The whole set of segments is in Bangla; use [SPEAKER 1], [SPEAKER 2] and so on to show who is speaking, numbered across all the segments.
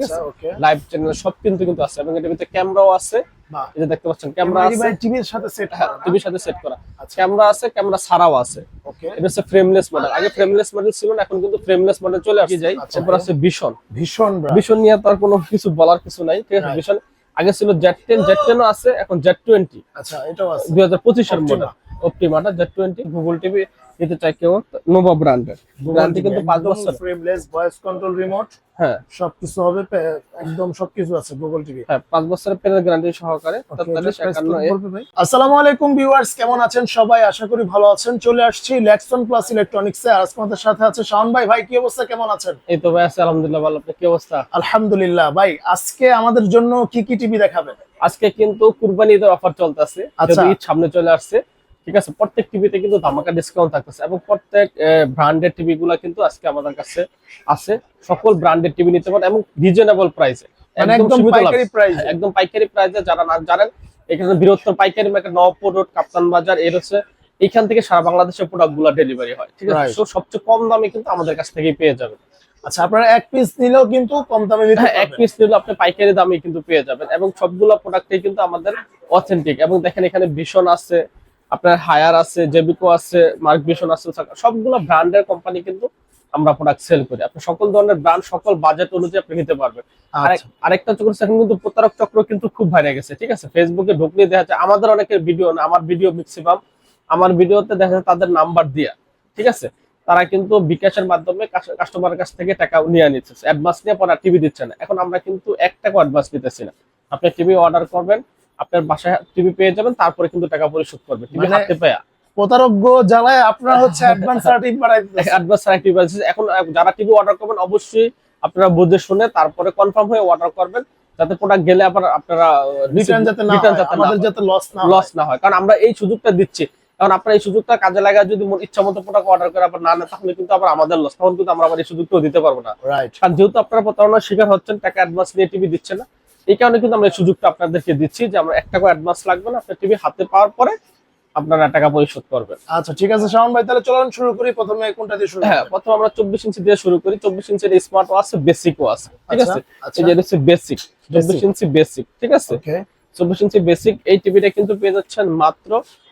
[SPEAKER 1] ঠিক
[SPEAKER 2] আচ্ছা
[SPEAKER 1] আছে লাইভ চ্যানেল সব কিন্তু কিন্তু আছে এবং এটার ভিতরে ক্যামেরাও আছে।
[SPEAKER 2] বাহ।
[SPEAKER 1] এই যে দেখতে পাচ্ছেন ক্যামেরা আছে।
[SPEAKER 2] টিভির সাথে সেট
[SPEAKER 1] হ্যাঁ
[SPEAKER 2] করা
[SPEAKER 1] টিভির সাথে সেট করা।
[SPEAKER 2] আচ্ছা।
[SPEAKER 1] ক্যামেরা আছে ক্যামেরা ছাড়াও আছে।
[SPEAKER 2] ওকে।
[SPEAKER 1] এটা হচ্ছে ফ্রেমলেস মডেল আগে ফ্রেমলেস মডেল ছিল না এখন কিন্তু ফ্রেমলেস মডেল চলে আসে যাই
[SPEAKER 2] আচ্ছা,
[SPEAKER 1] তারপর আছে ভীষণ
[SPEAKER 2] ভীষণ
[SPEAKER 1] ভীষণ নিয়ে তো আর কোনো কিছু বলার কিছু নাই ঠিক আছে. ভীষণ আগে ছিল জেড টেন জেড টেনও আছে এখন জেড টোয়েন্টি
[SPEAKER 2] আচ্ছা এটাও আছে।
[SPEAKER 1] দুই হাজার পঁচিশের। Model অপটিমাটা Z twenty Google TV Nova ব্র্যান্ডের গ্যারান্টি কিন্তু পাঁচ বছর
[SPEAKER 2] ফ্রেমলেস ভয়েস কন্ট্রোল রিমোট
[SPEAKER 1] হ্যাঁ।
[SPEAKER 2] সবকিছু হবে একদম সবকিছু আছে গুগল টিভি
[SPEAKER 1] হ্যাঁ পাঁচ বছরের পেনের গ্যারান্টি সহকারে তেতাল্লিশ একান্ন এ
[SPEAKER 2] আসসালামু আলাইকুম ভিউয়ার্স কেমন আছেন সবাই? আশা করি ভালো আছেন। চলে আসছি লেক্সন প্লাস ইলেকট্রনিক্স এ। আমাদের সাথে আছে শাওন ভাই। ভাই কি অবস্থা? কেমন আছেন?
[SPEAKER 1] এই তো ভাই আছে আলহামদুলিল্লাহ ভালো। আপনার কি অবস্থা?
[SPEAKER 2] আলহামদুলিল্লাহ। ভাই আজকে আমাদের জন্য কি কি টিভি দেখাবেন?
[SPEAKER 1] আজকে কিন্তু কুরবানি ঈদের অফার চলতেছে।
[SPEAKER 2] আচ্ছা।
[SPEAKER 1] ঈদ সামনে চলে আসছে ঠিক আছে? প্রত্যেক টিভিতে কিন্তু ধামাকা ডিসকাউন্ট থাকতেছে এবং প্রত্যেক ব্র্যান্ডের টিভি গুলা কিন্তু আজকে আমাদের কাছে আছে। সকল ব্র্যান্ডের টিভি নিতে পারেন এবং রিজনেবল প্রাইসে
[SPEAKER 2] মানে একদম পাইকারি প্রাইস
[SPEAKER 1] একদম পাইকারি প্রাইসে যারা না জানেন এখানে বৃহত্তর পাইকারি মার্কেট নবপুর রোড কাপ্তান বাজার এর হচ্ছে এখান থেকে সারা বাংলাদেশের প্রোডাক্টগুলা ডেলিভারি হয়। ঠিক আছে. So, সবচেয়ে কম দামে কিন্তু আমাদের কাছ থেকেই পেয়ে যাবেন।
[SPEAKER 2] আচ্ছা আপনারা এক পিস নিলেও কিন্তু কম দামে নিতে
[SPEAKER 1] হ্যাঁ এক পিস নিলে আপনি পাইকারি দামে কিন্তু পেয়ে যাবেন এবং সবগুলো প্রোডাক্টই কিন্তু আমাদের অথেন্টিক এবং দেখেন এখানে ভীষণ আছে আপনার হায়ার আছে জেবিকো আছে মার্ক ভীষণ আছে সবগুলো ব্র্যান্ডের কোম্পানি কিন্তু আমরা প্রোডাক্ট সেল করি। আপনি সকল ধরনের ব্র্যান্ড সকল বাজেট অনুযায়ী আপনি নিতে পারবেন।
[SPEAKER 2] আচ্ছা।
[SPEAKER 1] আরেকটা চক্র এখন কিন্তু প্রতারক চক্র কিন্তু খুব বাইরে গেছে ঠিক আছে? ফেসবুকে ঢুকলে দেখা যাচ্ছে আমাদের অনেকের ভিডিও না আমার ভিডিও ম্যাক্সিমাম আমার ভিডিওতে দেখা যাচ্ছে তাদের নাম্বার দিয়া ঠিক আছে? তারা কিন্তু বিকাশের মাধ্যমে কাস্টমারের কাছ থেকে টাকা নিয়ে নিচ্ছে অ্যাডভান্স নিয়ে পরে টিভি দিচ্ছে না। এখন আমরা কিন্তু এক টাকা অ্যাডভান্স নিতেছি না। আপনি টিভি অর্ডার করবেন আপনার বাসায় টিভি পেয়ে যাবেন তারপরে কিন্তু টাকা পরিশোধ করবে। টিভি
[SPEAKER 2] মানে-
[SPEAKER 1] হাতে পেয়া।
[SPEAKER 2] জ্বালায় আপনারা হচ্ছে অ্যাডভান্স।
[SPEAKER 1] অ্যাডভান্স এখন যারা টিভি অর্ডার করবেন অবশ্যই আপনারা বুঝে শুনে তারপরে কনফার্ম হয়ে অর্ডার করবেন যাতে প্রোডাক্ট গেলে আবার আপনারা
[SPEAKER 2] রিটার্ন যাতে না আমাদের। যাতে লস না
[SPEAKER 1] লস না হয়। কারণ আমরা এই সুযোগটা দিচ্ছি। কারণ আপনার এই সুযোগটা কাজে লাগায় যদি মন ইচ্ছা মতো প্রোডাক্ট অর্ডার করে আবার না না তাহলে কিন্তু আবার আমাদের লস তখন কিন্তু আমরা আবার এই সুযোগটাও দিতে পারব না।
[SPEAKER 2] রাইট
[SPEAKER 1] কারণ যেহেতু আপনারা প্রতারণার শিকার হচ্ছেন টাকা অ্যাডভান্স নিয়ে টিভি দিচ্ছেন না এই কারণে কিন্তু আমরা এই সুযোগটা আপনাদেরকে দিচ্ছি যে আমরা এক টাকা অ্যাডভান্স লাগবে না আপনার টিভি হাতে পাওয়ার পরে আপনারা টাকা পরিশোধ করবেন।
[SPEAKER 2] আচ্ছা ঠিক আছে শাওন ভাই তাহলে চলুন শুরু করি প্রথমে কোনটা দিয়ে শুরু
[SPEAKER 1] হ্যাঁ প্রথমে আমরা চব্বিশ ইঞ্চি দিয়ে শুরু করি চব্বিশ ইঞ্চির স্মার্ট আছে বেসিকও আছে ঠিক আছে?
[SPEAKER 2] আচ্ছা।
[SPEAKER 1] এই যে এটা হচ্ছে বেসিক চব্বিশ ইঞ্চি বেসিক ঠিক আছে?
[SPEAKER 2] ওকে
[SPEAKER 1] চব্বিশ ইঞ্চি বেসিক এই টিভিটা কিন্তু পেয়ে যাচ্ছেন মাত্র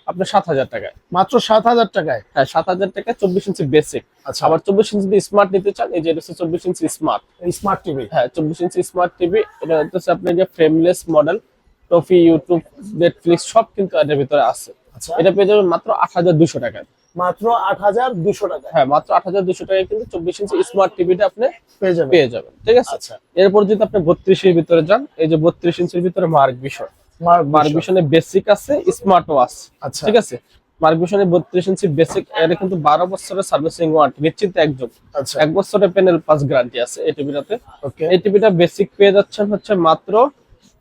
[SPEAKER 1] আপনার সাত হাজার টাকায়।
[SPEAKER 2] মাত্র সাত হাজার টাকায়?
[SPEAKER 1] হ্যাঁ সাত হাজার টাকায় চব্বিশ ইঞ্চি বেসিক
[SPEAKER 2] আচ্ছা।
[SPEAKER 1] আবার চব্বিশ ইঞ্চি স্মার্ট নিতে চান এই যে হচ্ছে চব্বিশ ইঞ্চি স্মার্ট
[SPEAKER 2] স্মার্ট টিভি
[SPEAKER 1] হ্যাঁ চব্বিশ ইঞ্চি স্মার্ট টিভি এটা হচ্ছে আপনার যে ফ্রেমলেস মডেল টফি ইউটিউব নেটফ্লিক্স সব কিন্তু এটার ভিতরে আছে।
[SPEAKER 2] আচ্ছা।
[SPEAKER 1] এটা পেয়ে যাবেন মাত্র আট হাজার দুশো টাকায়।
[SPEAKER 2] মাত্র আট হাজার দুশো টাকায়?
[SPEAKER 1] হ্যাঁ মাত্র আট হাজার দুশো টাকায় কিন্তু চব্বিশ ইঞ্চি স্মার্ট টিভিটা আপনি
[SPEAKER 2] পেয়ে যাবেন।
[SPEAKER 1] পেয়ে যাবেন। ঠিক আছে?
[SPEAKER 2] আচ্ছা।
[SPEAKER 1] এরপর যদি আপনি বত্রিশের ভিতরে যান এই যে বত্রিশ ইঞ্চির ভিতরে মার্ক ভিশন
[SPEAKER 2] মার্ক
[SPEAKER 1] ভিশনে বেসিক আছে স্মার্টও আছে
[SPEAKER 2] আচ্ছা।
[SPEAKER 1] ঠিক আছে? বত্রিশ ইঞ্চি বেসিক এটা কিন্তু বারো বছরের সার্ভিসিং ওয়ারেন্টি নিশ্চিত একজন।
[SPEAKER 2] আচ্ছা।
[SPEAKER 1] এক বছরের প্যানেল পাস গ্যারান্টি আছে এই টিভিটাতে
[SPEAKER 2] ওকে
[SPEAKER 1] এই টিভিটা বেসিক পেয়ে যাচ্ছেন হচ্ছে মাত্র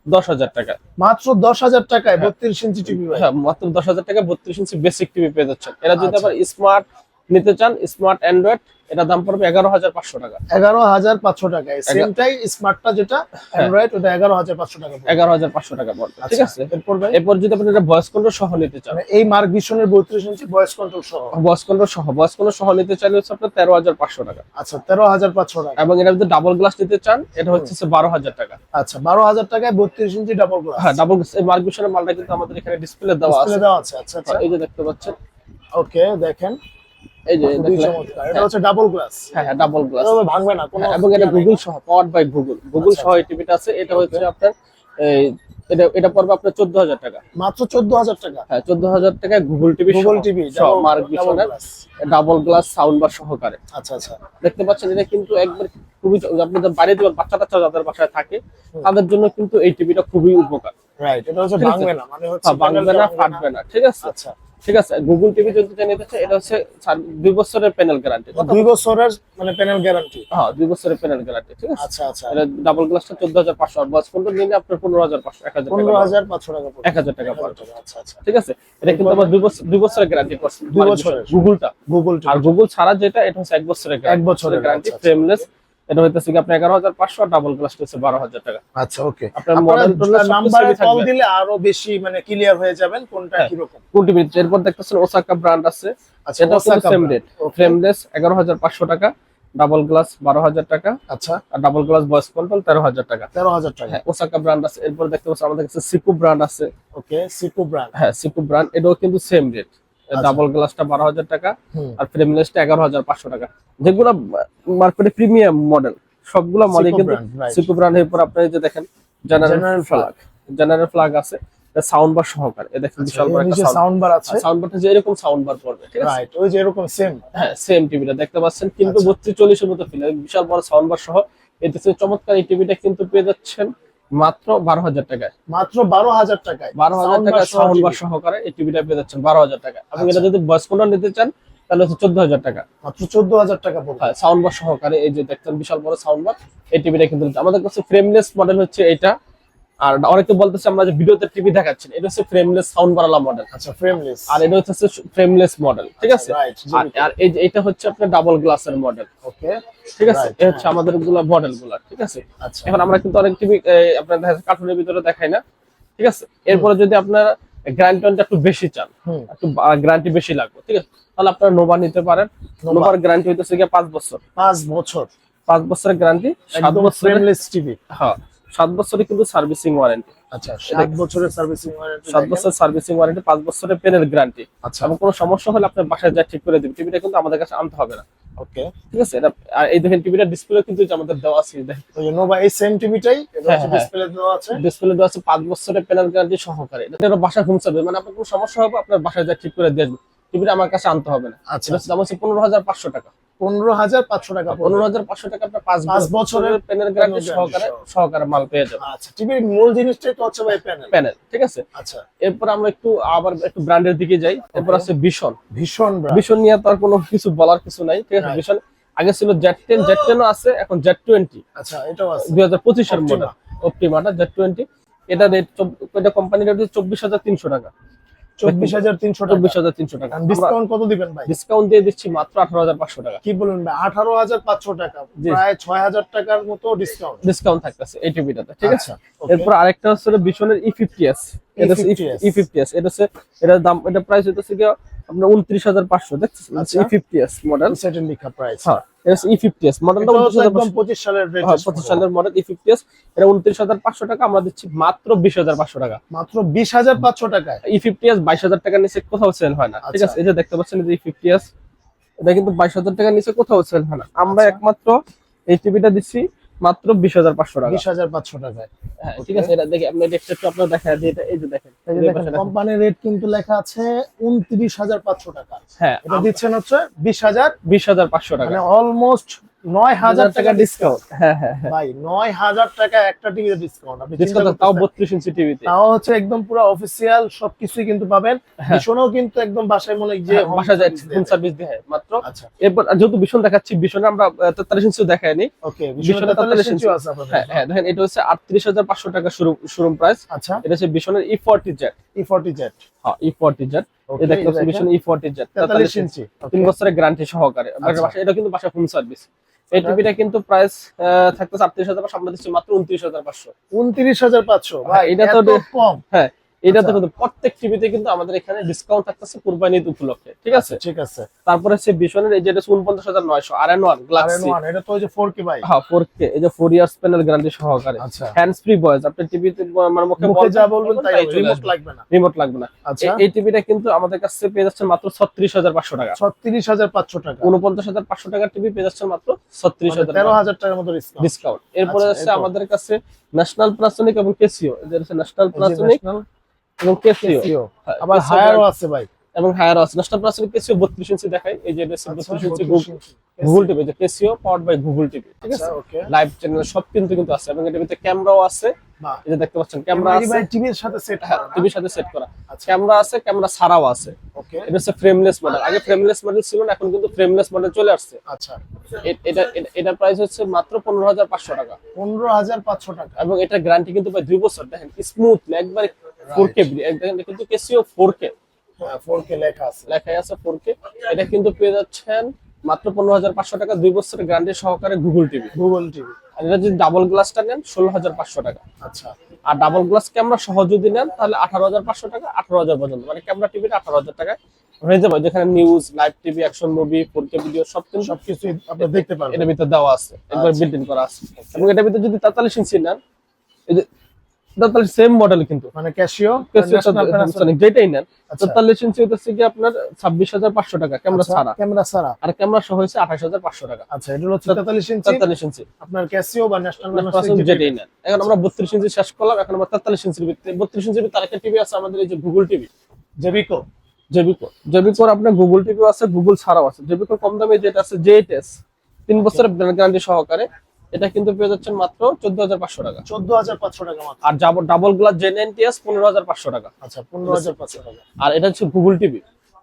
[SPEAKER 1] দশ হাজার টাকা।
[SPEAKER 2] মাত্র দশ হাজার টাকায় বত্রিশ ইঞ্চি টিভি
[SPEAKER 1] হ্যাঁ মাত্র দশ হাজার টাকা বত্রিশ ইঞ্চি বেসিক টিভি পেয়ে যাচ্ছেন। এরা যদি
[SPEAKER 2] আচ্ছা।
[SPEAKER 1] আবার স্মার্ট নিতে চান স্মার্ট অ্যান্ড্রয়েড এটা দাম পড়বে এগারো হাজার পাঁচশো টাকা।
[SPEAKER 2] এগারো হাজার পাঁচশো টাকায় সেমটাই স্মার্টটা যেটা অ্যান্ড্রয়েড ওটা এগারো হাজার পাঁচশো টাকা।
[SPEAKER 1] এগারো হাজার পাঁচশো টাকা পড়বে ঠিক
[SPEAKER 2] আচ্ছা,
[SPEAKER 1] আছে?
[SPEAKER 2] এরপর
[SPEAKER 1] এরপর যদি আপনি এটা ভয়েস কন্ট্রোল সহ নিতে চান।
[SPEAKER 2] মানে এই মার্ক ভিশনের বত্রিশ ইঞ্চি ভয়েস কন্ট্রোল সহ?
[SPEAKER 1] ভয়েস কন্ট্রোল সহ ভয়েস কন্ট্রোল সহ নিতে চাইলে হচ্ছে আপনার তেরো হাজার পাঁচশো টাকা।
[SPEAKER 2] আচ্ছা তেরো হাজার পাঁচশো টাকা।
[SPEAKER 1] এবং এটা যদি ডাবল গ্লাস নিতে চান এটা হচ্ছে বারো হাজার টাকা।
[SPEAKER 2] আচ্ছা বারো হাজার টাকায় বত্রিশ ইঞ্চি ডাবল গ্লাস
[SPEAKER 1] হ্যাঁ ডাবল গ্লাস এই মার্ক বিশনের মালটা কিন্তু আমাদের এখানে ডিসপ্লে দেওয়া আছে।
[SPEAKER 2] দেওয়া আছে আচ্ছা আচ্ছা।
[SPEAKER 1] এই যে দেখতে পাচ্ছেন।
[SPEAKER 2] ওকে দেখেন।
[SPEAKER 1] এই যে
[SPEAKER 2] দুই চমৎকার। এটা হচ্ছে ডাবল গ্লাস
[SPEAKER 1] হ্যাঁ হ্যাঁ ডাবল গ্লাস
[SPEAKER 2] এভাবে ভাঙবে না কোনো
[SPEAKER 1] এবং এটা গুগল সহ পাওয়ার বাই গুগল গুগল
[SPEAKER 2] আচ্ছা,
[SPEAKER 1] সহ এই টিভিটা আছে। এটা হচ্ছে আপনার এটা এটা পড়বে আপনার চোদ্দ হাজার টাকা।
[SPEAKER 2] মাত্র চোদ্দ হাজার টাকা।
[SPEAKER 1] হ্যাঁ চোদ্দ হাজার টাকায় Google TV
[SPEAKER 2] Google TV
[SPEAKER 1] Mark বিশনের double glass sound bar সহকারে।
[SPEAKER 2] আচ্ছা আচ্ছা।
[SPEAKER 1] দেখতে পাচ্ছেন এটা কিন্তু একবার খুবই আপনি বাইরে দেবেন বাচ্চা টাচ্চা যাদের বাসায় থাকে। তাদের জন্য কিন্তু এই টিভিটা খুবই উপকার।
[SPEAKER 2] রাইট এটা হচ্ছে ভাঙবে না মানে হচ্ছে
[SPEAKER 1] হ্যাঁ, ভাঙবে না ফাটবে না ঠিক আছে?
[SPEAKER 2] আচ্ছা।
[SPEAKER 1] ঠিক আছে গুগল টিভি যদি নিতে চাই এটা হচ্ছে দুই বছরের প্যানেল গ্যারান্টি
[SPEAKER 2] দুই বছরের মানে প্যানেল গ্যারান্টি
[SPEAKER 1] হ্যাঁ দুই বছরের প্যানেল গ্যারান্টি ঠিক আছে?
[SPEAKER 2] আচ্ছা আচ্ছা।
[SPEAKER 1] এটা ডাবল গ্লাসটা চোদ্দ হাজার পাঁচশো আর বাস পনেরো নিলে আপনার পনেরো হাজার পাঁচশো এক হাজার
[SPEAKER 2] পনেরো
[SPEAKER 1] টাকা
[SPEAKER 2] হাজার পাঁচশো টাকা পড়বে। আচ্ছা আচ্ছা।
[SPEAKER 1] ঠিক আছে? এটা কিন্তু আমার দুই বছর দুই বছরের গ্যারান্টি করছে
[SPEAKER 2] দুই বছরের।
[SPEAKER 1] গুগলটা
[SPEAKER 2] গুগল
[SPEAKER 1] আর গুগল ছাড়া যেটা এটা হচ্ছে এক বছরের
[SPEAKER 2] এক বছরের,
[SPEAKER 1] গ্যারান্টি
[SPEAKER 2] আচ্ছা, আচ্ছা।
[SPEAKER 1] ফ্রেমলেস এটা হইতেছে কি আপনি এগারো হাজার পাঁচশো ডাবল গ্লাস হচ্ছে বারো হাজার টাকা।
[SPEAKER 2] আচ্ছা ওকে
[SPEAKER 1] আপনার টোডেল
[SPEAKER 2] নাম্বারে কল দিলে আরও বেশি মানে ক্লিয়ার হয়ে যাবেন কোনটা
[SPEAKER 1] হ্যাঁ।
[SPEAKER 2] কি রকম
[SPEAKER 1] কোন টিভি এরপর দেখতেছেন ওসাকা ব্র্যান্ড আছে।
[SPEAKER 2] আচ্ছা
[SPEAKER 1] এটা
[SPEAKER 2] ওসাকা
[SPEAKER 1] সেম রেট। ফ্রেমলেস এগারো হাজার পাঁচশো টাকা ডাবল গ্লাস বারো হাজার টাকা
[SPEAKER 2] আচ্ছা।
[SPEAKER 1] আর ডাবল গ্লাস বয়স কন্ট্রোল তেরো হাজার টাকা।
[SPEAKER 2] তেরো হাজার টাকা।
[SPEAKER 1] হ্যাঁ ওসাকা ব্র্যান্ড আছে। এরপর দেখতে পাচ্ছেন আমাদের কাছে সিকু ব্র্যান্ড আছে।
[SPEAKER 2] ওকে সিকু ব্র্যান্ড
[SPEAKER 1] হ্যাঁ সিকু ব্র্যান্ড এটাও কিন্তু সেম রেট। ডাবল গ্লাসটা বারো হাজার টাকা আর ফ্রেমলেসটা এগারো হাজার পাঁচশো টাকা। যেগুলো মার্কেটে প্রিমিয়াম মডেল সবগুলো মডেল কিন্তু. সিকু ব্র্যান্ডের উপর আপনি যে দেখেন জেনারেল ফ্ল্যাগ জেনারেল ফ্ল্যাগ আছে। সাউন্ড বার সহকারে। এ দেখেন বিশাল বড় একটা সাউন্ড
[SPEAKER 2] বার আছে।
[SPEAKER 1] সাউন্ড বারটা যে এরকম সাউন্ড বার পড়বে ঠিক আছে?
[SPEAKER 2] রাইট ওই যে এরকম সেম
[SPEAKER 1] হ্যাঁ সেম টিভিটা দেখতে পাচ্ছেন কিন্তু
[SPEAKER 2] আচ্ছা।
[SPEAKER 1] বত্রিশ চল্লিশের মতো ফিল বিশাল বড় সাউন্ড বার সহ। এতে চমৎকার এই টিভিটা কিন্তু পেয়ে যাচ্ছেন মাত্র বারো হাজার টাকায়।
[SPEAKER 2] মাত্র বারো হাজার টাকায়।
[SPEAKER 1] বারো হাজার টাকা সাউন্ড বার সহকারে এই টিভিটা পেয়ে যাচ্ছেন বারো হাজার টাকা আপনি এটা
[SPEAKER 2] আচ্ছা।
[SPEAKER 1] যদি ভয়েস কন্ট্রোল নিতে চান তাহলে হচ্ছে চোদ্দ হাজার টাকা।
[SPEAKER 2] মাত্র চোদ্দ হাজার টাকা
[SPEAKER 1] হ্যাঁ সাউন্ড বার সহকারে এই যে দেখছেন বিশাল বড় সাউন্ড বার এই টিভিটা কিন্তু আমাদের কাছে ফ্রেমলেস মডেল হচ্ছে এটা আর অনেকে বলতেছে আমরা যে ভিডিওতে টিভি দেখাচ্ছেন এটা হচ্ছে ফ্রেমলেস সাউন্ড বারালা মডেল
[SPEAKER 2] আচ্ছা ফ্রেমলেস
[SPEAKER 1] আর এটা হচ্ছে ফ্রেমলেস মডেল ঠিক আছে? আর এই যে এটা হচ্ছে আপনার ডাবল গ্লাসের মডেল
[SPEAKER 2] ওকে
[SPEAKER 1] ঠিক আছে?
[SPEAKER 2] Right,
[SPEAKER 1] এই হচ্ছে আমাদেরগুলা মডেলগুলা ঠিক আছে?
[SPEAKER 2] আচ্ছা।
[SPEAKER 1] এখন আমরা কিন্তু অনেক টিভি আপনার কার্টুনের ভিতরে দেখাই না ঠিক আছে? এরপরে যদি আপনার গ্যারান্টি একটু বেশি চান একটু গ্যারান্টি বেশি লাগবে ঠিক আছে? তাহলে আপনারা নোভা নিতে পারেন। নোভার গ্যারান্টি হইতেছে গিয়ে পাঁচ বছর।
[SPEAKER 2] পাঁচ বছর।
[SPEAKER 1] পাঁচ বছরের গ্যারান্টি সাত
[SPEAKER 2] একদম ফ্রেমলেস টিভি
[SPEAKER 1] হ্যাঁ। সাত বছরের কিন্তু সার্ভিসিং ওয়ারেন্টি।
[SPEAKER 2] আচ্ছা সাত বছরের সার্ভিসিং ওয়ারেন্টি
[SPEAKER 1] সাত বছর সার্ভিসিং ওয়ারেন্টি পাঁচ বছরের পেনের গ্যারান্টি।
[SPEAKER 2] আচ্ছা।
[SPEAKER 1] এবং কোনো সমস্যা হলে আপনার বাসায় যা ঠিক করে দিবে টিভিটা কিন্তু আমাদের কাছে আনতে হবে না।
[SPEAKER 2] ওকে।
[SPEAKER 1] ঠিক আছে? এটা আর এই দেখেন টিভিটা ডিসপ্লে কিন্তু আমাদের দেওয়া আছে দেখেন।
[SPEAKER 2] ওই যে নোভা এই সেম টিভিটাই এটা
[SPEAKER 1] হ্যাঁ, হ্যাঁ।
[SPEAKER 2] ডিসপ্লে দেওয়া আছে।
[SPEAKER 1] ডিসপ্লে দেওয়া আছে বছরের প্যানেল গ্যারান্টি সহকারে। এটা বাসা হোম সার্ভিস মানে আপনার কোনো সমস্যা হবে আপনার বাসায় যা ঠিক করে দিয়ে আসবে টিভিটা আমার কাছে আনতে হবে না।
[SPEAKER 2] আচ্ছা।
[SPEAKER 1] দাম হচ্ছে পনেরো হাজার পাঁচশো টাকা।
[SPEAKER 2] পনেরো হাজার পাঁচশো টাকা
[SPEAKER 1] পনেরো হাজার পাঁচশো টাকা আপনার পাঁচ
[SPEAKER 2] পাঁচ
[SPEAKER 1] বছরের
[SPEAKER 2] বছরের
[SPEAKER 1] প্যানেল গ্যারান্টি সহকারে সহকারে মাল পেয়ে যাবে
[SPEAKER 2] আচ্ছা টিভির মূল জিনিসটাই তো হচ্ছে ভাই প্যানেল
[SPEAKER 1] প্যানেল ঠিক আছে?
[SPEAKER 2] আচ্ছা।
[SPEAKER 1] এরপর আমরা একটু আবার একটু ব্র্যান্ডের দিকে যাই। এরপর আছে ভীষণ
[SPEAKER 2] ভীষণ।
[SPEAKER 1] ভীষণ নিয়ে তো আর কোনো কিছু বলার কিছু নাই ঠিক আছে? ভীষণ আগে ছিল জেড টেন জেড টেনও আছে এখন জেড টোয়েন্টি
[SPEAKER 2] আচ্ছা এটাও আছে।
[SPEAKER 1] দুই হাজার পঁচিশের। মডেল অপটিমাটা জেড টোয়েন্টি এটা রেট এটা কোম্পানির রেট চব্বিশ হাজার তিনশো টাকা।
[SPEAKER 2] ডিসকাউন্ট কত দিবেন ভাই?
[SPEAKER 1] ডিসকাউন্ট দিয়ে দিচ্ছি মাত্র আঠারো হাজার পাঁচশো টাকা।
[SPEAKER 2] কি বলবেন ভাই? আঠারো হাজার পাঁচশো টাকা। প্রায় ছয় হাজার টাকার মতো ডিসকাউন্ট
[SPEAKER 1] ডিসকাউন্ট থাকতেছে এই টিভিটাতে ঠিক আছে?
[SPEAKER 2] আচ্ছা।
[SPEAKER 1] এরপর আরেকটা হচ্ছে বিশনের ই ফিফটি এস এটা ই ফিফটি এস এটা হচ্ছে এটার দাম এটা প্রাইস হচ্ছে আপনার উনত্রিশ হাজার পাঁচশো দেখছেন
[SPEAKER 2] আচ্ছা।
[SPEAKER 1] ই ফিফটি এস মডেল
[SPEAKER 2] সেটের লেখা প্রাইস
[SPEAKER 1] হ্যাঁ ই ফিফটি এস মডেলটা
[SPEAKER 2] একদম পঁচিশ। সালের
[SPEAKER 1] পঁচিশ সালের মডেল ই ফিফটি এস এটা উনত্রিশ হাজার পাঁচশো টাকা আমরা দিচ্ছি মাত্র বিশ হাজার পাঁচশো টাকা।
[SPEAKER 2] মাত্র বিশ হাজার পাঁচশো টাকায়।
[SPEAKER 1] ই ফিফটি এস বাইশ হাজার টাকার নিচে কোথাও সেল হয় না ঠিক
[SPEAKER 2] আচ্ছা।
[SPEAKER 1] আছে? এই যে দেখতে পাচ্ছেন ই ফিফটি এস এটা কিন্তু বাইশ হাজার টাকার নিচে কোথাও সেল হয় না। আমরা
[SPEAKER 2] আচ্ছা।
[SPEAKER 1] একমাত্র এই টিভিটা দিচ্ছি মাত্র বিশ হাজার পাঁচশো টাকা।
[SPEAKER 2] বিশ হাজার পাঁচশো টাকায়।
[SPEAKER 1] হ্যাঁ ঠিক আছে এটা দেখে আপনি এটা একটু আপনার দেখা দিই। এটা এই যে
[SPEAKER 2] যে
[SPEAKER 1] দেখেন।
[SPEAKER 2] কোম্পানির রেট কিন্তু লেখা আছে উনত্রিশ হাজার পাঁচশো টাকা।
[SPEAKER 1] হ্যাঁ
[SPEAKER 2] এটা দিচ্ছেন হচ্ছে বিশ হাজার
[SPEAKER 1] বিশ হাজার পাঁচশো টাকা।
[SPEAKER 2] মানে অলমোস্ট নয় হাজার টাকা ডিসকাউন্ট
[SPEAKER 1] হ্যাঁ হ্যাঁ হ্যাঁ।
[SPEAKER 2] ভাই নয় হাজার টাকা একটা টিকিটের ডিসকাউন্ট আপনি
[SPEAKER 1] ডিসকাউন্ট তাও বত্রিশ ইঞ্চি টিভিতে
[SPEAKER 2] তাও হচ্ছে একদম পুরো অফিসিয়াল সবকিছুই কিন্তু পাবেন।
[SPEAKER 1] হ্যাঁ।
[SPEAKER 2] ভীষণও কিন্তু একদম বাসায় মনে যে home
[SPEAKER 1] বাসা যায় হোম সার্ভিস দেয় মাত্র।
[SPEAKER 2] আচ্ছা।
[SPEAKER 1] এরপর যেহেতু ভীষণ দেখাচ্ছি ভীষণে আমরা তেতাল্লিশ ইঞ্চি দেখাইনি।
[SPEAKER 2] ওকে
[SPEAKER 1] ভীষণে 43
[SPEAKER 2] সেটিও আছে
[SPEAKER 1] হ্যাঁ হ্যাঁ দেখেন এটা হচ্ছে আটত্রিশ হাজার পাঁচশো টাকা শুরু শোরুম প্রাইস
[SPEAKER 2] আচ্ছা।
[SPEAKER 1] এটা হচ্ছে ভীষণের E forty Z
[SPEAKER 2] E forty Z
[SPEAKER 1] হ্যাঁ ই ফোরটি জেড পাচ্ছেন
[SPEAKER 2] দেখেন।
[SPEAKER 1] ভীষণ ই ফোরটি জেড
[SPEAKER 2] তেতাল্লিশ ইঞ্চি
[SPEAKER 1] তিন বছরের গ্যারান্টি সহকারে।
[SPEAKER 2] আচ্ছা।
[SPEAKER 1] এটা কিন্তু বাসা হোম সার্ভিস এই
[SPEAKER 2] আচ্ছা।
[SPEAKER 1] টিভিটা কিন্তু প্রাইস থাকতেছে আটত্রিশ হাজার আমরা দিচ্ছি মাত্র উনত্রিশ হাজার পাঁচশো।
[SPEAKER 2] উনত্রিশ হাজার পাঁচশো। ভাই
[SPEAKER 1] হ্যাঁ, এটা
[SPEAKER 2] এটা
[SPEAKER 1] তো
[SPEAKER 2] তো কম।
[SPEAKER 1] হ্যাঁ এটা তো
[SPEAKER 2] আচ্ছা।
[SPEAKER 1] কিন্তু প্রত্যেক টিভিতে কিন্তু আমাদের এখানে ডিসকাউন্ট থাকতেছে কুরবানি ঈদ উপলক্ষে ঠিক আছে?
[SPEAKER 2] ঠিক আছে।
[SPEAKER 1] তারপরে হচ্ছে ভীষণের এই উনপঞ্চাশ হাজার নয়শো আর এন ওয়ান গ্লাক্সি
[SPEAKER 2] এটা তো ওই যে ফোর কে ভাই।
[SPEAKER 1] হ্যাঁ ফোর কে এই যে ফোর ইয়ার্স প্যানেল গ্যারান্টি সহকারে।
[SPEAKER 2] আচ্ছা।
[SPEAKER 1] হ্যান্ডস ফ্রি ভয়েস আপনি টিভিতে আমার মুখে
[SPEAKER 2] মুখে যা বলবেন তাই রিমোট লাগবে না।
[SPEAKER 1] রিমোট লাগবে না।
[SPEAKER 2] আচ্ছা।
[SPEAKER 1] এই টিভিটা কিন্তু আমাদের কাছে পেয়ে যাচ্ছেন মাত্র ছত্রিশ হাজার পাঁচশো টাকা।
[SPEAKER 2] ছত্রিশ হাজার পাঁচশো টাকা।
[SPEAKER 1] উনপঞ্চাশ হাজার পাঁচশো টাকার টিভি পেয়ে যাচ্ছেন মাত্র ছত্রিশ
[SPEAKER 2] মানে
[SPEAKER 1] হাজার
[SPEAKER 2] তেরো হাজার টাকার মতো ডিসকাউন্ট
[SPEAKER 1] এরপরে
[SPEAKER 2] আচ্ছা,
[SPEAKER 1] হচ্ছে আমাদের কাছে ন্যাশনাল প্লাসনিক এবং কেসিও এদের হচ্ছে ন্যাশনাল প্লাসনিক এবং কেসিও। হ্যাঁ,
[SPEAKER 2] আবার হায়ারও আছে ভাই।
[SPEAKER 1] এবং হায়ার আছে। ন্যাশনাল প্লাসনিক কেসিও বত্রিশ ইঞ্চি দেখাই। এই যে এটা
[SPEAKER 2] আচ্ছা,
[SPEAKER 1] বত্রিশ ইঞ্চি
[SPEAKER 2] 32 ইঞ্চি।
[SPEAKER 1] গুগল টিভি যে Casio powered by Google TV ঠিক আছে?
[SPEAKER 2] আচ্ছা, ওকে
[SPEAKER 1] লাইভ চ্যানেল সব কিন্তু কিন্তু আছে। এবং এটার ভিতরে ক্যামেরাও আছে। এই যে দেখতে পাচ্ছেন ক্যামেরা আছে।
[SPEAKER 2] ভাই টিভির সাথে সেট
[SPEAKER 1] হ্যাঁ
[SPEAKER 2] করা
[SPEAKER 1] টিভির সাথে সেট করা।
[SPEAKER 2] আচ্ছা।
[SPEAKER 1] ক্যামেরা আছে ক্যামেরা ছাড়াও আছে।
[SPEAKER 2] ওকে
[SPEAKER 1] এটা হচ্ছে ফ্রেমলেস মডেল আগে ফ্রেমলেস মডেল ছিল না এখন কিন্তু ফ্রেমলেস মডেল চলে আসছে।
[SPEAKER 2] আচ্ছা।
[SPEAKER 1] এটা এটা- প্রাইস হচ্ছে মাত্র পনেরো হাজার পাঁচশো টাকা।
[SPEAKER 2] পনেরো হাজার পাঁচশো টাকা।
[SPEAKER 1] এবং এটা গ্যারান্টি কিন্তু প্রায় দুই বছর। দেখেন স্মুথ একবারে ফোর কে দেখেন এটা কিন্তু কেসিও ফোর কে
[SPEAKER 2] ফোর লেখা আছে।
[SPEAKER 1] লেখাই আছে ফোর এটা কিন্তু পেয়ে যাচ্ছেন মাত্র পনেরো হাজার পাঁচশো টাকা দুই বছরের গ্যারান্টি সহকারে গুগল টিভি
[SPEAKER 2] গুগল টিভি
[SPEAKER 1] আর এটা যদি ডাবল গ্লাসটা নেন ষোলো হাজার পাঁচশো টাকা।
[SPEAKER 2] আচ্ছা।
[SPEAKER 1] আর ডাবল গ্লাস ক্যামেরা সহ যদি নেন তাহলে আঠারো হাজার পাঁচশো টাকা আঠারো হাজার পর্যন্ত। মানে ক্যামেরা টিভিটা আঠারো হাজার টাকায় হয়ে যাবে। যেখানে news live TV action movie four K video সব কিন্তু
[SPEAKER 2] সবকিছু আপনি দেখতে পারবেন।
[SPEAKER 1] এটার ভিতরে দেওয়া আছে। একবার
[SPEAKER 2] আচ্ছা।
[SPEAKER 1] ইন করা আছে। এবং এটার ভিতরে যদি তেতাল্লিশ ইঞ্চি নেন এই যে তেতাল্লিশ সেম মডেল কিন্তু।
[SPEAKER 2] মানে ক্যাশিও
[SPEAKER 1] যেটাই নেন
[SPEAKER 2] আচ্ছা।
[SPEAKER 1] তেতাল্লিশ ইঞ্চি হচ্ছে কি আপনার ছাব্বিশ হাজার পাঁচশো টাকা ক্যামেরা ছাড়া।
[SPEAKER 2] ক্যামেরা ছাড়া।
[SPEAKER 1] আর ক্যামেরা সহ হয়েছে আঠাশ হাজার পাঁচশো টাকা।
[SPEAKER 2] আচ্ছা এটা হচ্ছে তেতাল্লিশ ইঞ্চি
[SPEAKER 1] তেতাল্লিশ ইঞ্চি
[SPEAKER 2] আপনার ক্যাসিও বা ন্যাশনাল
[SPEAKER 1] যেটাই নেন। এখন আমরা বত্রিশ ইঞ্চি শেষ করলাম এখন আমরা তেতাল্লিশ ইঞ্চির ভিত্তি বত্রিশ ইঞ্চির ভিতরে আরেকটা টিভি আছে আমাদের এই যে গুগল টিভি
[SPEAKER 2] জেবিকো
[SPEAKER 1] জেবিকো জেবিকোর আপনার গুগল টিভি আছে গুগল ছাড়াও আছে। জেবিকোর কম দামে যেটা আছে জেএস তিন বছরের গ্যারান্টি সহকারে এটা কিন্তু পেয়ে যাচ্ছেন মাত্র চোদ্দ হাজার পাঁচশো টাকা।
[SPEAKER 2] চোদ্দ হাজার পাঁচশো টাকা
[SPEAKER 1] আর ডাবল গ্লাস জেন এনটিএস পনেরো হাজার পাঁচশো টাকা।
[SPEAKER 2] আচ্ছা পনেরো হাজার পাঁচশো টাকা।
[SPEAKER 1] আর এটা হচ্ছে গুগল টিভি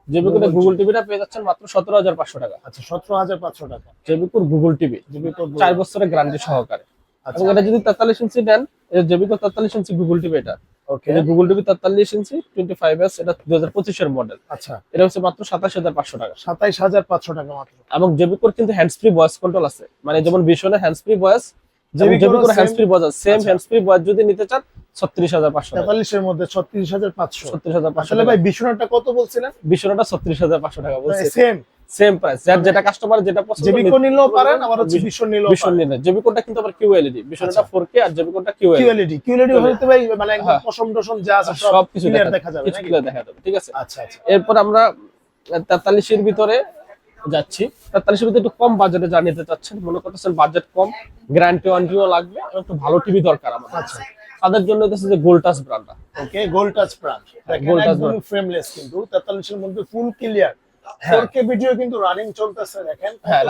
[SPEAKER 1] জেবিকোর গুগল টিভিটা পেয়ে যাচ্ছেন মাত্র সতেরো হাজার পাঁচশো টাকা।
[SPEAKER 2] আচ্ছা সতেরো হাজার পাঁচশো টাকা।
[SPEAKER 1] জেবিকোর গুগল টিভি
[SPEAKER 2] জেবিকো
[SPEAKER 1] চার বছরের গ্যারান্টি সহকারে।
[SPEAKER 2] আচ্ছা।
[SPEAKER 1] এবং এটা যদি তেতাল্লিশ ইঞ্চি নেন জেবিকো তেতাল্লিশ ইঞ্চি গুগল টিভি এটা।
[SPEAKER 2] ওকে
[SPEAKER 1] গুগল টিভি তেতাল্লিশ ইঞ্চি টোয়েন্টি ফাইভ এস এটা দুই হাজার পঁচিশের মডেল
[SPEAKER 2] আচ্ছা।
[SPEAKER 1] এটা হচ্ছে মাত্র সাতাশ হাজার পাঁচশো টাকা।
[SPEAKER 2] সাতাইশ হাজার পাঁচশো টাকা মাত্র।
[SPEAKER 1] এবং জেবিকোর কিন্তু হ্যান্ডস ফ্রি ভয়েস কন্ট্রোল আছে। মানে যেমন ভীষণের হ্যান্ডস ফ্রি ভয়েস
[SPEAKER 2] জেবিকোরও
[SPEAKER 1] জেবিকোর হ্যান্ডস ফ্রি ভয়েস সেম
[SPEAKER 2] আচ্ছা।
[SPEAKER 1] হ্যান্ডস ফ্রি ভয়েস যদি নিতে চান ছত্রিশ হাজার পাঁচশো
[SPEAKER 2] তেতাল্লিশের মধ্যে ছত্রিশ হাজার পাঁচশো।
[SPEAKER 1] ছত্রিশ হাজার পাঁচশো
[SPEAKER 2] আসলে ভাই বিশ্বনাথটা কত বলছিলেন?
[SPEAKER 1] ভীষণটা ছত্রিশ হাজার পাঁচশো টাকা বলছি।
[SPEAKER 2] সেম
[SPEAKER 1] সেম প্রাইস যার যেটা কাস্টমার যেটা পছন্দ
[SPEAKER 2] জেবিকো নিলেও পারেন আবার হচ্ছে নিলেও
[SPEAKER 1] নিলে জেবিকোটা কিন্তু আবার কিউএলইডি। ফোর কে আর জেবিকোটা কিউএলইডি
[SPEAKER 2] কিউএলইডি কিউএলইডি হতে ভাই মানে একদম
[SPEAKER 1] হ্যাঁ।
[SPEAKER 2] পশম যা আছে সব
[SPEAKER 1] কিছু
[SPEAKER 2] দেখা যাবে
[SPEAKER 1] দেখা যাবে ঠিক আছে?
[SPEAKER 2] আচ্ছা আচ্ছা।
[SPEAKER 1] এরপর আমরা তেতাল্লিশের ভিতরে যাচ্ছি। ভিতরে একটু কম বাজেটে যা নিতে চাচ্ছেন মনে করতেছেন বাজেট কম গ্যারান্টি ওয়ারেন্টিও লাগবে একটু ভালো টিভি দরকার আমাদের
[SPEAKER 2] আচ্ছা।
[SPEAKER 1] তাদের জন্য হচ্ছে যে গোল্টাস ব্র্যান্ডটা
[SPEAKER 2] ওকে গোল টাচ প্রাণ দেখেন
[SPEAKER 1] Gold touch
[SPEAKER 2] একদম
[SPEAKER 1] brand।
[SPEAKER 2] ফ্রেমলেস কিন্তু 43 এর মধ্যে ফুল ক্লিয়ার
[SPEAKER 1] হ্যাঁ।
[SPEAKER 2] 4K ভিডিও কিন্তু রানিং চলতেছে দেখেন
[SPEAKER 1] হ্যাঁ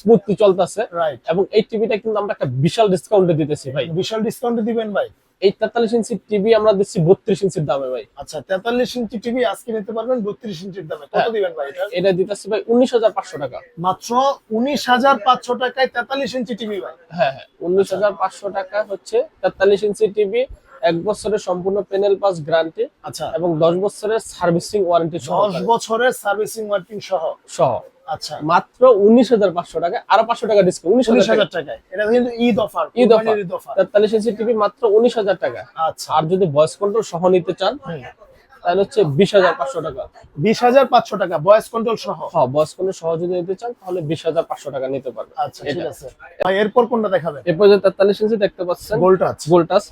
[SPEAKER 1] স্মুথলি চলতেছে।
[SPEAKER 2] রাইট
[SPEAKER 1] এবং এই টিভিটা কিন্তু আমরা একটা বিশাল ডিসকাউন্টে দিতেছি ভাই।
[SPEAKER 2] বিশাল ডিসকাউন্ট দিবেন ভাই।
[SPEAKER 1] এই তেতাল্লিশ ইঞ্চি টিভি আমরা দিচ্ছি বত্রিশ ইঞ্চির দামে ভাই।
[SPEAKER 2] আচ্ছা 43 ইঞ্চি টিভি আজকে নিতে পারবেন 32 ইঞ্চির দামে। কত
[SPEAKER 1] হ্যাঁ।
[SPEAKER 2] দিবেন ভাই এটা?
[SPEAKER 1] এটা দিতেছি ভাই উনিশ হাজার পাঁচশো টাকা।
[SPEAKER 2] মাত্র 19500 টাকায় 43 ইঞ্চি টিভি ভাই।
[SPEAKER 1] হ্যাঁ হ্যাঁ উনিশ হাজার পাঁচশো টাকা হচ্ছে তেতাল্লিশ ইঞ্চি টিভি এক বছরের সম্পূর্ণ প্যানেল পাস গ্যারান্টি
[SPEAKER 2] আচ্ছা।
[SPEAKER 1] এবং দশ বছরের সার্ভিসিং ওয়ারেন্টি
[SPEAKER 2] 10 বছরের সার্ভিসিং ওয়ারেন্টি সহ।
[SPEAKER 1] সহ।
[SPEAKER 2] আচ্ছা।
[SPEAKER 1] মাত্র উনিশ হাজার পাঁচশো টাকা আরও পাঁচশো টাকা ডিসকাউন্ট উনিশ হাজার
[SPEAKER 2] টাকায়। এটা কিন্তু ঈদ অফার
[SPEAKER 1] ঈদ
[SPEAKER 2] অফার।
[SPEAKER 1] তেতাল্লিশ ইঞ্চি টিভি মাত্র উনিশ হাজার টাকা।
[SPEAKER 2] আচ্ছা।
[SPEAKER 1] আর যদি ভয়েস কন্ট্রোল সহ নিতে চান তাহলে হচ্ছে বিশ হাজার পাঁচশো টাকা।
[SPEAKER 2] বিশ হাজার পাঁচশো টাকা ভয়েস কন্ট্রোল সহ?
[SPEAKER 1] হ্যাঁ ভয়েস কন্ট্রোল সহ যদি নিতে চান তাহলে বিশ হাজার পাঁচশো টাকা নিতে পারবেন।
[SPEAKER 2] আচ্ছা ঠিক আছে। এরপর কোনটা দেখাবেন?
[SPEAKER 1] এরপর যে তেতাল্লিশ ইঞ্চি দেখতে পাচ্ছেন গোল্টাস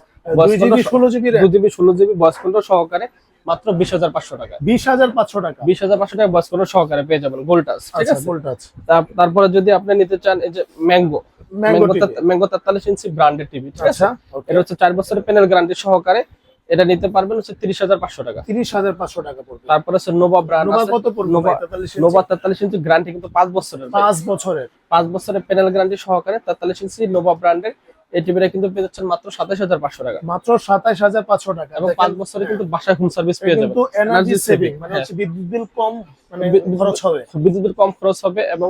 [SPEAKER 2] জিবি ষোলো জিবি
[SPEAKER 1] ষোলো জিবি ভয়েস কন্ট্রোল সহকারে মাত্র বিশ হাজার পাঁচশো টাকা।
[SPEAKER 2] বিশ হাজার পাঁচশো টাকা।
[SPEAKER 1] বিশ হাজার পাঁচশো টাকা ভয়েস কন্ট্রোল সহকারে পেয়ে যাবেন গোল্টাস ঠিক
[SPEAKER 2] আচ্ছা
[SPEAKER 1] আছে?
[SPEAKER 2] গোল টাচ
[SPEAKER 1] তারপরে যদি আপনি নিতে চান এই যে ম্যাঙ্গো
[SPEAKER 2] ম্যাঙ্গো
[SPEAKER 1] ম্যাঙ্গো তেতাল্লিশ ইঞ্চি ব্র্যান্ডেড টিভি ঠিক আছে?
[SPEAKER 2] আচ্ছা
[SPEAKER 1] এটা হচ্ছে চার বছরের প্যানেল গ্যারান্টি সহকারে। এটা নিতে পারবেন হচ্ছে তিরিশ হাজার পাঁচশো টাকা।
[SPEAKER 2] তিরিশ হাজার পাঁচশো টাকা পড়বে।
[SPEAKER 1] তারপরে হচ্ছে নোভা ব্র্যান্ড
[SPEAKER 2] কত পড়বে
[SPEAKER 1] নোভা
[SPEAKER 2] ভাই 43 ইঞ্চি?
[SPEAKER 1] নোভা তেতাল্লিশ ইঞ্চি গ্যারান্টি কিন্তু পাঁচ বছরের।
[SPEAKER 2] পাঁচ বছরের।
[SPEAKER 1] পাঁচ বছরের প্যানেল গ্যারান্টি সহকারে তেতাল্লিশ ইঞ্চি নোভা ব্র্যান্ডের এই টিভিটা কিন্তু পেয়ে যাচ্ছেন মাত্র সাতাশ হাজার পাঁচশো টাকা।
[SPEAKER 2] মাত্র সাতাইশ হাজার পাঁচশো টাকা।
[SPEAKER 1] এবং পাঁচ বছরে কিন্তু বাসায় হোম সার্ভিস পেয়ে যাবেন।
[SPEAKER 2] কিন্তু এনার্জি সেভিং মানে
[SPEAKER 1] হ্যাঁ।
[SPEAKER 2] হচ্ছে বিদ্যুৎ বিল কম মানে খরচ হবে।
[SPEAKER 1] বিদ্যুতের কম খরচ হবে এবং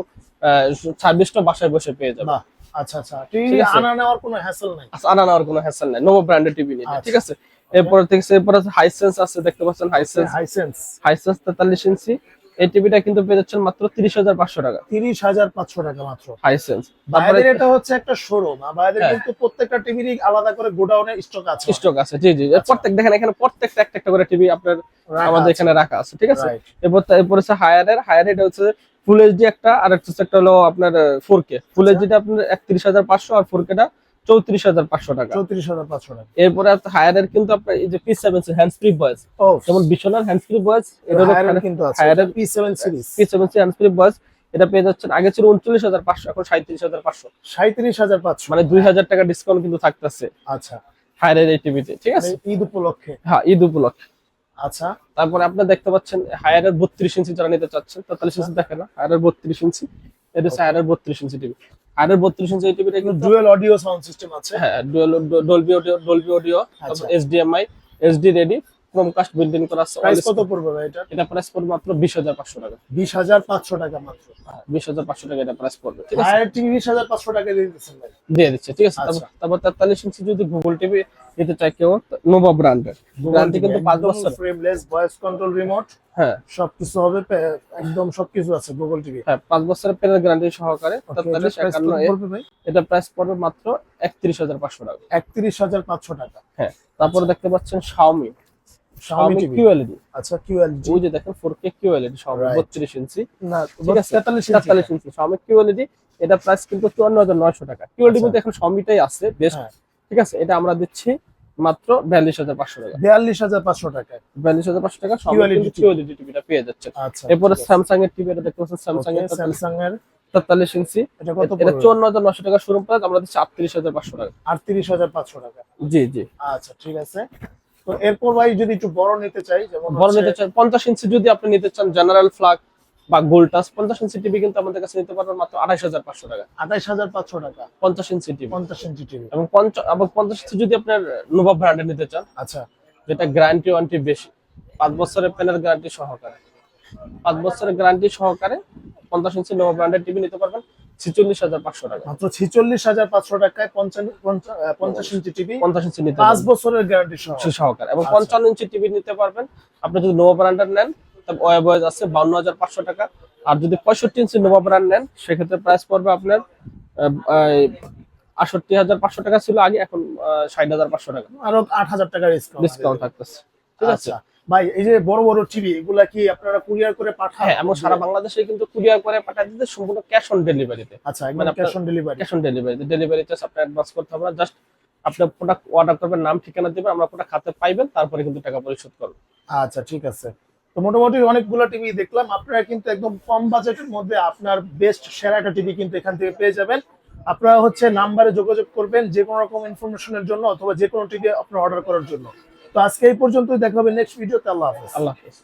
[SPEAKER 1] সার্ভিসটা বাসায় বসে পেয়ে যাবে
[SPEAKER 2] বাহ আচ্ছা আচ্ছা। টিভি আনা নেওয়ার কোনো হ্যাসেল নাই।
[SPEAKER 1] আচ্ছা, আনা নেওয়ার কোনো হ্যাসেল নাই। নোভা ব্র্যান্ডের টিভি নিয়ে।
[SPEAKER 2] আচ্ছা।
[SPEAKER 1] ঠিক আছে। এরপর থেকে এরপর হাইসেন্স আছে দেখতে পাচ্ছেন হাইসেন্স
[SPEAKER 2] হাইসেন্স
[SPEAKER 1] হাইসেন্স তেতাল্লিশ ইঞ্চি এই টিভিটা কিন্তু পেয়ে যাচ্ছেন মাত্র তিরিশ হাজার পাঁচশো টাকা।
[SPEAKER 2] তিরিশ হাজার পাঁচশো টাকা মাত্র।
[SPEAKER 1] হাইসেন্স
[SPEAKER 2] বাইরের এটা হচ্ছে একটা শোরুম আর বাইরের
[SPEAKER 1] হ্যাঁ।
[SPEAKER 2] কিন্তু প্রত্যেকটা টিভিরই আলাদা করে গোডাউনে স্টক আছে।
[SPEAKER 1] স্টক আছে জি জি। প্রত্যেক দেখেন এখানে প্রত্যেকটা একটা একটা করে টিভি আপনার আমাদের এখানে রাখা আছে ঠিক আছে? এরপর এরপর হচ্ছে হায়ারের হায়ার এটা হচ্ছে ফুল এইচডি একটা আর একটা হচ্ছে একটা হলো আপনার ফোর কে ফুল
[SPEAKER 2] আচ্ছা।
[SPEAKER 1] এইচডিটা আপনার একত্রিশ হাজার পাঁচশো আর ফোর কেটা চৌত্রিশ হাজার পাঁচশো টাকা।
[SPEAKER 2] চৌত্রিশ হাজার পাঁচশো টাকা।
[SPEAKER 1] এরপরে হায়ারের কিন্তু আপনার এই যে P seven hand free voice যেমন বিশ্বনাথ হ্যান্ড ফ্রি ভয়েস এটা
[SPEAKER 2] কিন্তু আছে P seven series
[SPEAKER 1] P seven hand free voice এটা পেয়ে যাচ্ছেন আগে ছিল উনচল্লিশ হাজার পাঁচশো এখন সাঁত্রিশ হাজার পাঁচশো।
[SPEAKER 2] সাঁত্রিশ হাজার পাঁচশো।
[SPEAKER 1] মানে দুই হাজার টাকা ডিসকাউন্ট কিন্তু থাকতেছে।
[SPEAKER 2] আচ্ছা।
[SPEAKER 1] হায়ারের এই টিভিতে ঠিক আছে?
[SPEAKER 2] মানে ঈদ উপলক্ষে।
[SPEAKER 1] হ্যাঁ ঈদ উপলক্ষে।
[SPEAKER 2] আচ্ছা।
[SPEAKER 1] তারপরে আপনারা দেখতে পাচ্ছেন হায়ারের বত্রিশ ইঞ্চি যারা নিতে চাচ্ছেন তেতাল্লিশ ইঞ্চি দেখে না হায়ারের বত্রিশ ইঞ্চি এটা হচ্ছে হায়ারের বত্রিশ ইঞ্চি টিভি হায়ারের বত্রিশ ইঞ্চি টিভিটা কিন্তু
[SPEAKER 2] ডুয়েল অডিও সাউন্ড সিস্টেম আছে।
[SPEAKER 1] হ্যাঁ Dolby audio Dolby audio
[SPEAKER 2] SDMI
[SPEAKER 1] SD HD ready Chromecast building করা আছে
[SPEAKER 2] প্রাইস কত পড়বে ভাই এটা?
[SPEAKER 1] এটা প্রাইস পড়বে মাত্র বিশ হাজার পাঁচশো টাকা।
[SPEAKER 2] বিশ হাজার পাঁচশো টাকা মাত্র।
[SPEAKER 1] বিশ হাজার পাঁচশো টাকা এটা প্রাইস পড়বে ঠিক আছে?
[SPEAKER 2] পাঁচশো টাকা দিয়ে দিচ্ছেন ভাই।
[SPEAKER 1] দিয়ে দিচ্ছে ঠিক আছে?
[SPEAKER 2] আচ্ছা।
[SPEAKER 1] তারপর- তারপর তেতাল্লিশ ইঞ্চি যদি গুগল টিভি নিতে চায় কেউ নোভা ব্র্যান্ডের গ্যারান্টি কিন্তু পাঁচ বছর
[SPEAKER 2] ফ্রেমলেস ভয়েস কন্ট্রোল রিমোট
[SPEAKER 1] হ্যাঁ।
[SPEAKER 2] সবকিছু হবে একদম সবকিছু আছে গুগল টিভি
[SPEAKER 1] হ্যাঁ পাঁচ বছরের প্যানেল গ্যারান্টি সহকারে এটা প্রাইস পড়বে মাত্র একত্রিশ হাজার পাঁচশো টাকা।
[SPEAKER 2] একত্রিশ হাজার পাঁচশো টাকা।
[SPEAKER 1] হ্যাঁ তারপরে দেখতে পাচ্ছেন
[SPEAKER 2] Xiaomi
[SPEAKER 1] Xiaomi QLED
[SPEAKER 2] আচ্ছা QLED
[SPEAKER 1] ওই যে দেখেন 4K QLED Xiaomi
[SPEAKER 2] Right.
[SPEAKER 1] 32 ইঞ্চি।
[SPEAKER 2] না
[SPEAKER 1] ঠিক
[SPEAKER 2] 43 ইঞ্চি।
[SPEAKER 1] 43 ইঞ্চি। Xiaomi QLED এটা প্রাইস কিন্তু 54900 টাকা। QLED
[SPEAKER 2] আচ্ছা।
[SPEAKER 1] মধ্যে এখন Xiaomi-টাই আছে বেস্ট
[SPEAKER 2] হ্যাঁ।
[SPEAKER 1] ঠিক আছে এটা আমরা দিচ্ছি মাত্র 42500 টাকা।
[SPEAKER 2] 42500 টাকায়
[SPEAKER 1] 42500 টাকা। Xiaomi
[SPEAKER 2] QLED
[SPEAKER 1] কিন্তু টিভিটা পেয়ে যাচ্ছেন
[SPEAKER 2] আচ্ছা
[SPEAKER 1] এরপরে স্যামসাং এর টিভি এটা দেখতে পাচ্ছেন স্যামসাং এর
[SPEAKER 2] স্যামসাং এর
[SPEAKER 1] 43 ইঞ্চি।
[SPEAKER 2] এটা কত
[SPEAKER 1] এটা
[SPEAKER 2] পড়বে?
[SPEAKER 1] 54900 টাকা শোরুম প্রাইস আমরা দিচ্ছি 38500 টাকা।
[SPEAKER 2] 38500 টাকা।
[SPEAKER 1] জি জি।
[SPEAKER 2] আচ্ছা ঠিক আছে। তো এরপর ভাই যদি একটু বড় নিতে চাই যেমন
[SPEAKER 1] বড় নিতে চান 50 ইঞ্চি যদি আপনি নিতে চান জেনারেল ফ্ল্যাগ বা গোল্ড টাচ 50 ইঞ্চি টিভি কিন্তু আমাদের কাছে নিতে পারবেন মাত্র 28500 টাকা।
[SPEAKER 2] 28500 টাকা।
[SPEAKER 1] 50 ইঞ্চি টিভি
[SPEAKER 2] 50 ইঞ্চি টিভি
[SPEAKER 1] এবং 50 এবং 50 ইঞ্চি যদি আপনার নোভা ব্র্যান্ডের নিতে চান
[SPEAKER 2] আচ্ছা।
[SPEAKER 1] যেটা গ্যারান্টি ওয়ারেন্টি বেশি পাঁচ বছরের প্যানেল গ্যারান্টি সহকারে। পাঁচ বছরের গ্যারান্টি সহকারে পঞ্চাশ ইঞ্চি নোভা ব্র্যান্ডের টিভি নিতে পারবেন। ছিচল্লিশ হাজার পাঁচশো টাকা।
[SPEAKER 2] মাত্র 46500 টাকায় 50 50 ইঞ্চি টিভি
[SPEAKER 1] পঞ্চাশ ইঞ্চি নিতে
[SPEAKER 2] 5
[SPEAKER 1] পারবেন।
[SPEAKER 2] বছরের গ্যারান্টি সহ।
[SPEAKER 1] সহকারে। এবং
[SPEAKER 2] আচ্ছা।
[SPEAKER 1] পঞ্চান্ন ইঞ্চি টিভি নিতে পারবেন। আপনি যদি নোভা ব্র্যান্ডের নেন তবে ওয়ে বয়েজ আছে বাউন্ন হাজার পাঁচশো টাকা। আর যদি পঁয়ষট্টি ইঞ্চি নোভা ব্র্যান্ড নেন সেক্ষেত্রে প্রাইস পড়বে আপনার আষট্টি হাজার পাঁচশো টাকা ছিল আগে এখন ষাট হাজার পাঁচশো টাকা।
[SPEAKER 2] আরও 8000 টাকা ডিসকাউন্ট
[SPEAKER 1] ডিসকাউন্ট থাকতেছে। ঠিক আছে?
[SPEAKER 2] আচ্ছা। ভাই এই যে বড় বড় টিভি এগুলা কি আপনারা কুরিয়ার করে পাঠান?
[SPEAKER 1] হ্যাঁ এবং সারা বাংলাদেশে কিন্তু কুরিয়ার করে পাঠিয়ে দিতে সম্পূর্ণ ক্যাশ অন ডেলিভারিতে
[SPEAKER 2] আচ্ছা একদম
[SPEAKER 1] মানে
[SPEAKER 2] cash on delivery
[SPEAKER 1] cash on delivery delivery charge আপনার অ্যাডভান্স করতে হবে না জাস্ট আপনার প্রোডাক্ট অর্ডার করবেন নাম ঠিকানা দিবেন আমরা প্রোডাক্ট হাতে পাইবেন তারপরে কিন্তু টাকা পরিশোধ করবেন
[SPEAKER 2] আচ্ছা ঠিক আছে। তো মোটামুটি অনেকগুলো টিভি দেখলাম আপনারা কিন্তু একদম কম বাজেটের মধ্যে আপনার বেস্ট সেরা একটা টিভি কিন্তু এখান থেকে পেয়ে যাবেন। আপনারা হচ্ছে নাম্বারে যোগাযোগ করবেন যে কোনো রকম ইনফরমেশনের জন্য অথবা যে কোনো টিভি আপনার অর্ডার করার জন্য। তো আজকে এই পর্যন্তই দেখা হবে নেক্সট ভিডিওতে আল্লাহ হাফেজ।
[SPEAKER 1] আল্লাহ হাফেজ।